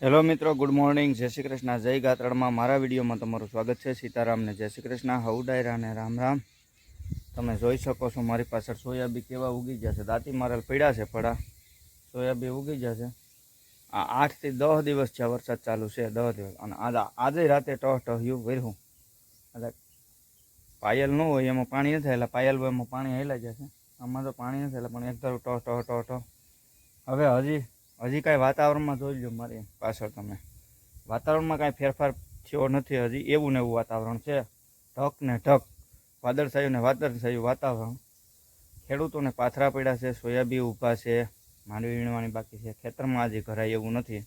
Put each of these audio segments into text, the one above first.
Hello મિત્રો, good morning. જય શ્રી કૃષ્ણ. જય ગાત્રણમાં મારા વિડીયોમાં તમારું સ્વાગત છે. સીતારામને જય શ્રી કૃષ્ણ. હવડાયરા ડાયરાને રામ રામ. તમે જોઈ શકો છો મારી પાછળ સોયાબી કેવા ઉગી જશે દાંતી મારેલ પડ્યા છે પડા સોયાબી ઉગી જશે આ આઠથી દસ દિવસ છે વરસાદ ચાલુ છે, દસ દિવસ. અને આજે આજે રાતે ટહ ટહ્યું વર્યું એટલે પાયલ ન હોય, એમાં પાણી નથી એટલે પાયલ હોય એમાં પાણી હેલા જશે આમાં તો પાણી નથી એટલે પણ એક ધારું ટહ ટહ ટહ ટહ. હવે હજી હજી કાંઈ વાતાવરણમાં જોઈ લો મારી પાછળ તમે. વાતાવરણમાં કાંઈ ફેરફાર થયો નથી હજી, એવું ને એવું વાતાવરણ છે. ઢક ને ઢક વાદળછાયું ને વાદળછાયું વાતાવરણ. ખેડૂતોને પાથરા પડ્યા છે સોયાબી ઊભા છે, માંડવી વીણવાની બાકી છે. ખેતરમાં હજી ઘરાય એવું નથી.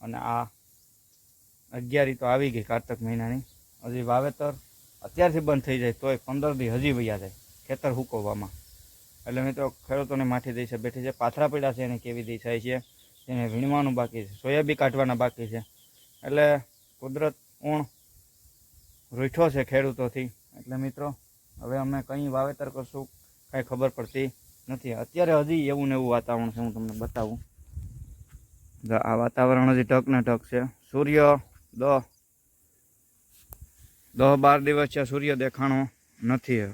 અને આ અગિયારી તો આવી ગઈ કારતક મહિનાની. હજી વાવેતર અત્યારથી બંધ થઈ જાય તોય પંદર દી હજી વૈયા જાય ખેતર હુકવવામાં. એટલે મિત્રો ખેડૂતોને માઠી દઈ બેઠી છે. પાથરા પડ્યા છે, એને કેવી દઈ છે? એને વીણવાનું બાકી છે સોયાબી કાઢવાના બાકી છે. એટલે કુદરત ઊણ રૂઠો છે ખેડૂતોથી. એટલે મિત્રો, હવે અમે કંઈ વાવેતર કરશું કાંઈ ખબર પડતી નથી. અત્યારે હજી એવું ને એવું વાતાવરણ છે, હું તમને બતાવું. આ વાતાવરણ હજી ઢક ને ઢક છે. સૂર્ય દહ દહ બાર દિવસ છે સૂર્ય દેખાણો નથી.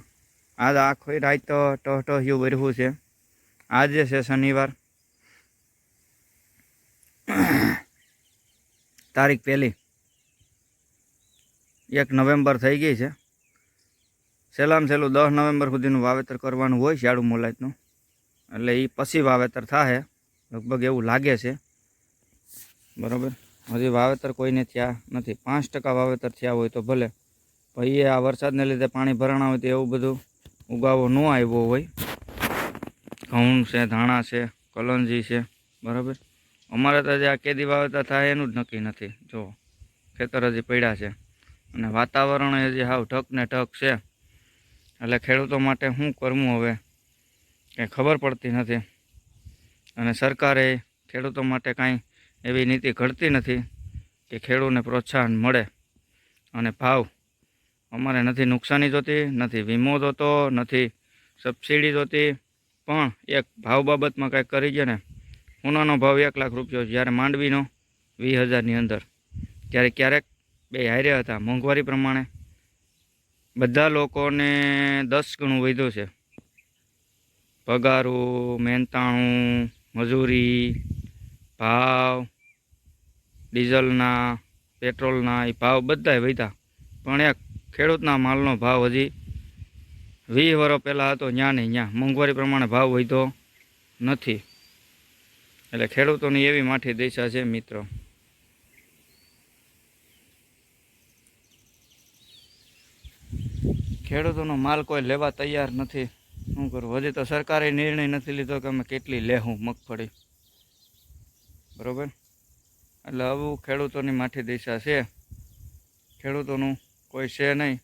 આજ આખો રાત તો ટહ ટહ્યું વર્યું છે. આજે છે શનિવાર. તારીખ પહેલી. એક નવેમ્બર થઈ ગઈ છે. સહેલામ સહેલું દસ નવેમ્બર સુધીનું વાવેતર કરવાનું હોય શિયાળુ મુલાયતનું. એટલે એ પછી વાવેતર થાય લગભગ એવું લાગે છે. બરાબર? હજી વાવેતર કોઈને થયા નથી. પાંચ ટકા વાવેતર થયા હોય તો ભલે. ભાઈએ આ વરસાદને લીધે પાણી ભરાણા હોય તો એવું બધું ઉગાવો ન આવ્યો હોય. ઘઉં છે, ધાણા છે, કલંજી છે. બરાબર? અમારે તો જે આ કેદી વાવેતર થાય એનું જ નક્કી નથી. જો, ખેતર હજી પડ્યા છે. અને વાતાવરણ હજી હાવ ઢક ને ઠક છે. એટલે ખેડૂતો માટે શું કરવું હવે? કંઈ ખબર પડતી નથી. અને સરકારે ખેડૂતો માટે કાંઈ એવી નીતિ ઘડતી નથી કે ખેડૂતને પ્રોત્સાહન મળે. અને ભાવ અમારે નથી નુકસાની જોતી, નથી વીમો જોતો, નથી સબસિડી જોતી. પણ એક ભાવ બાબતમાં કાંઈક કરી છે ને ઉનાનો ભાવ એક લાખ રૂપિયો જ્યારે માંડવીનો વીસ હજારની અંદર. ત્યારે ક્યારેક બે હારે હતા. મોંઘવારી પ્રમાણે બધા લોકોને દસ ગણું વધ્યું છે. પગારું, મહેનતાણું, મજૂરી, ભાવ, ડીઝલના, પેટ્રોલના, એ ભાવ બધાય વધ્યા. પણ એક ખેડૂતના માલનો ભાવ હજી વીસ વર્ષ પહેલાં હતો ત્યાં ને ત્યાં મોંઘવારી પ્રમાણે ભાવ વધ્યો નથી. એટલે ખેડૂતોની એવી માઠી દિશા છે, મિત્રો. ખેડૂતોનો માલ કોઈ લેવા તૈયાર નથી. શું કરું? હજી તો સરકારે નિર્ણય નથી લીધો કે અમે કેટલી લેવું મગફળી. બરોબર? એટલે આવું ખેડૂતોની માઠી દિશા છે. ખેડૂતોનું કોઈ છે નહીં.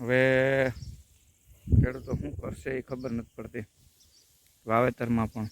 હવે ખેડૂતો શું કરશે એ ખબર નથી પડતી. વાવેતરમાં પણ.